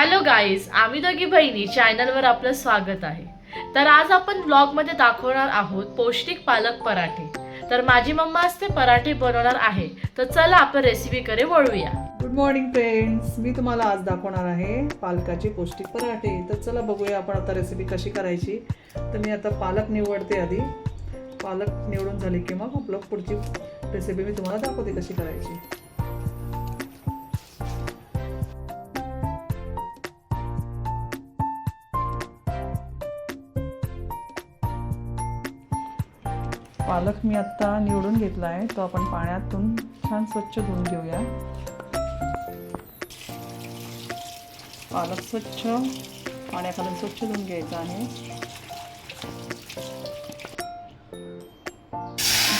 Hello guys आम्ही दोघी बहिणी चॅनलवर आपलं स्वागत आहे. तर आज आपण ब्लॉगमध्ये दाखवणार आहोत पौष्टिक पालक पराठे. तर माझी मम्मा असते पराठे बनवणार आहे. तर चला आपण रेसिपीकडे वळूया. गुड मॉर्निंग फ्रेंड्स मी तुम्हाला आज दाखवणार आहे पालकाचे पौष्टिक पराठे. तर चला बघूया आपण आता रेसिपी कशी करायची. तर मी आता पालक निवडते आधी. पालक निवडून झाली की मग आपलं पुढची रेसिपी मी तुम्हाला दाखवते कशी करायची. पालक मी आत्ता निवडून घेतला आहे तो आपण पाण्यातून छान स्वच्छ धुवून घेऊया. पालक स्वच्छ पाण्याखालून स्वच्छ धुवून घ्यायचा आहे.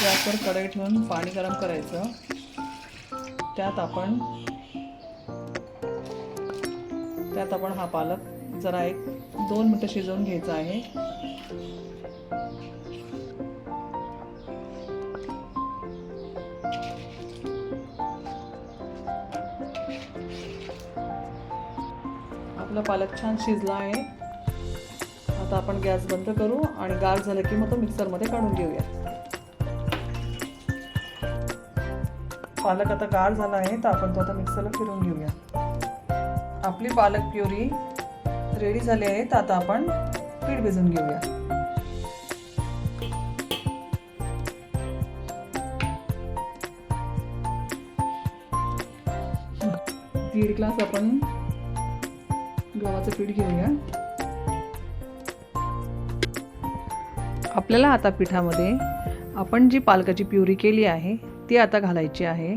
गॅसवर कढई ठेवून पाणी गरम करायचं. त्यात आपण त्यात आपण हा पालक जरा एक दोन मिनटं शिजवून घ्यायचा आहे. आपला पालक छान शिजला आहे. आता आपण गॅस बंद करू आणि गार झालं की मग तो मिक्सरमध्ये काढून घेऊया. पालक आता गार झाला आहे तर आपण तो आता मिक्सरला फिरून घेऊया. आपली पालक प्युरी रेडी झाली आहे तर आता आपण पीठ भिजून घेऊया. दीड ग्लास आपण गव्हाचं पीठ घेऊया. आपल्याला आता पिठामध्ये आपण जी पालकाची प्युरी केली आहे ती आता घालायची आहे.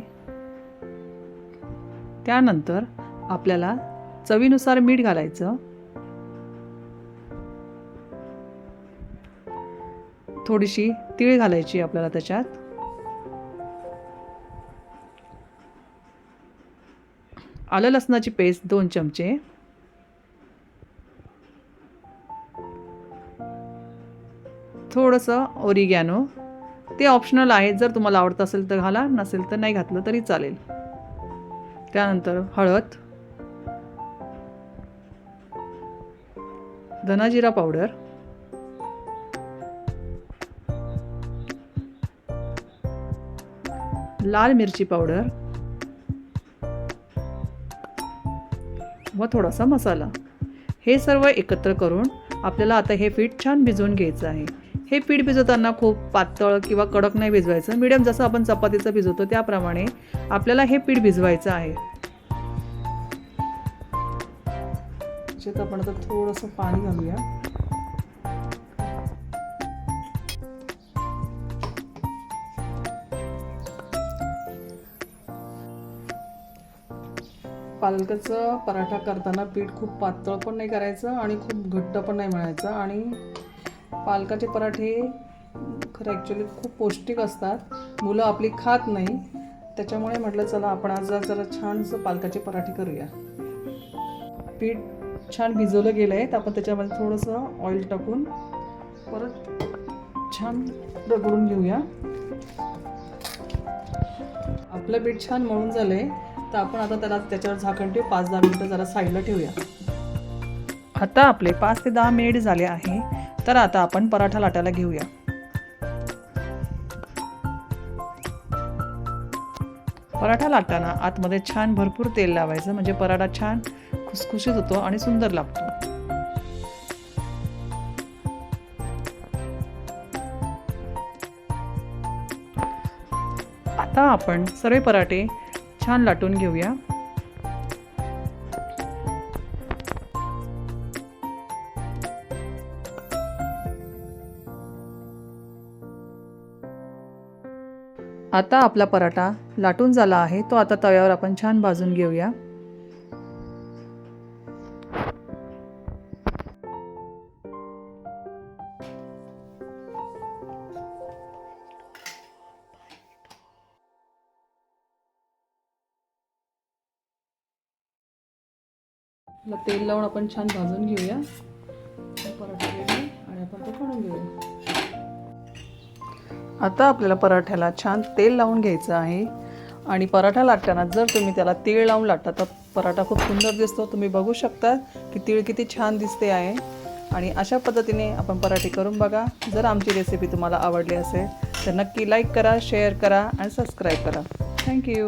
त्यानंतर आपल्याला चवीनुसार मीठ घालायचं. थोडीशी तीळ घालायची आपल्याला त्याच्यात. आलं लसणाची पेस्ट दोन चमचे. थोडंसं ओरिगॅनो. ते ऑप्शनल आहे जर तुम्हाला आवडत असेल तर घाला नसेल तर नाही घातलं तरी चालेल. त्यानंतर हळद. धनाजिरा पावडर लाल मिरची पावडर व थोडासा मसाला. हे सर्व एकत्र करून आपल्याला आता हे पीठ छान भिजवून घ्यायचं आहे. हे पीठ भिजवताना खूप पातळ किंवा कडक नाही भिजवायचं. मिडियम जसं आपण चपातीचं भिजवतो त्याप्रमाणे आपल्याला हे पीठ भिजवायचं आहे. त्याच्यात आपण आता थोडंसं पाणी घालूया. पालकाचं पराठा करताना पीठ खूप पातळ पण नाही करायचं आणि खूप घट्ट पण नाही म्हणायचं आणि पालकाचे पराठे खरं ॲक्च्युली खूप पौष्टिक असतात. मुलं आपली खात नाही. त्याच्यामुळे म्हटलं चला आपण आज जरा छानसं पालकाचे पराठे करूया. पीठ छान भिजवलं गेलं आहे तर आपण त्याच्यामध्ये थोडंसं ऑइल टाकून परत छान रगडून घेऊया. आपलं पीठ छान मळून झालं आहे तर आपण आता त्याला त्याच्यावर झाकण ठेवू पाच दहा मिनटं जरा साईडला ठेवूया. आता आपले पाच ते दहा मिनिट झाले आहे. तर आता आपण पराठा लाटायला घेऊया. पराठा लाटताना आतमध्ये छान भरपूर तेल लावायचं म्हणजे पराठा छान खुसखुशीत होतो आणि सुंदर लागतो. आता आपण सर्व पराठे छान लाटून घेऊया. आता आपला पराठा लाटून झाला आहे. तो आता तव्यावर आपण छान भाजून घेऊया. तेल लावून आपण छान भाजून घेऊया. पराठा आणि आपण तो काढून घेऊया. आता आपल्याला पराठ्याला छान तेल लावून घ्यायचं आहे. आणि पराठा लाटताना जर तुम्ही त्याला तीळ लावून लाटता तर पराठा खूप सुंदर दिसतो. तुम्ही बघू शकता की तीळ किती छान दिसते आहे. आणि अशा पद्धतीने आपण पराठे करून बघा. जर आमची रेसिपी तुम्हाला आवडली असेल तर नक्की लाईक करा शेअर करा आणि सबस्क्राईब करा. थँक्यू